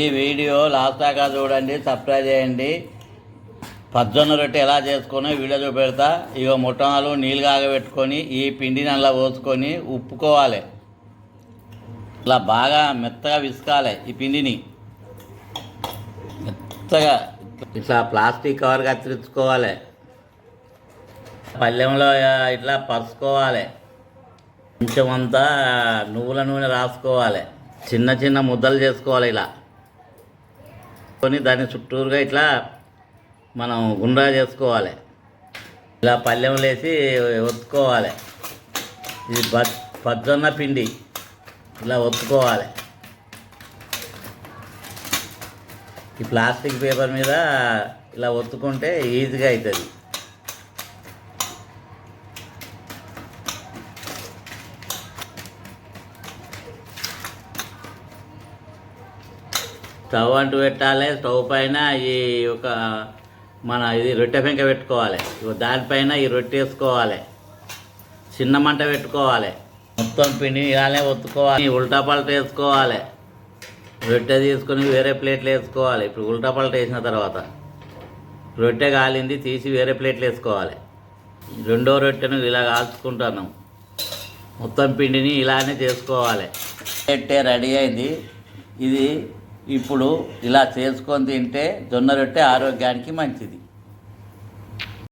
ఈ video last దాకా చూడండి సబ్స్క్రైబ్ చేయండి. పజ్జొన్న రొట్టె ఎలా చేసుకుని వీడియో చూపెడతా. ఇక ముట్టనాలు నీళ్ళు కాగబెట్టుకొని ఈ పిండిని అలా పోసుకొని ఉప్పుకోవాలి. ఇలా బాగా మెత్తగా విసుకాలి ఈ పిండిని. మెత్తగా ఇట్లా ప్లాస్టిక్ కవర్ కత్తిరించుకోవాలి. పళ్ళెంలో ఇట్లా పరుచుకోవాలి. కొంచెం అంతా నువ్వుల నూనె రాసుకోవాలి. చిన్న చిన్న ముద్దలు చేసుకోవాలి ఇలా. కొని దాన్ని చుట్టూరుగా ఇట్లా మనం గుండ్రా చేసుకోవాలి. ఇలా పళ్ళెం లేసి ఒత్తుకోవాలి. ఇది బ పజ్జొన్న పిండి. ఇలా ఒత్తుకోవాలి. ఈ ప్లాస్టిక్ పేపర్ మీద ఇలా ఒత్తుకుంటే ఈజీగా అవుతుంది స్టవ్ అంటు పెట్టాలి స్టవ్ పైన ఈ ఒక మన ఇది రొట్టె పెంక పెట్టుకోవాలి. దానిపైన ఈ రొట్టె వేసుకోవాలి. చిన్న మంట పెట్టుకోవాలి. మొత్తం పిండిని ఇలానే ఒత్తుకోవాలి. ఉల్టా పల్ట వేసుకోవాలి. రొట్టె తీసుకొని వేరే ప్లేట్లు వేసుకోవాలి. ఇప్పుడు ఉల్టా పల్ట వేసిన తర్వాత రొట్టె కాలింది తీసి వేరే ప్లేట్లు వేసుకోవాలి. రెండో రొట్టెను ఇలా కాల్చుకుంటాను. మొత్తం పిండిని ఇలానే చేసుకోవాలి. రొట్టె రెడీ అయింది. ఇది ఇప్పుడు ఇలా చేసుకొని తింటే జొన్న రొట్టె ఆరోగ్యానికి మంచిది.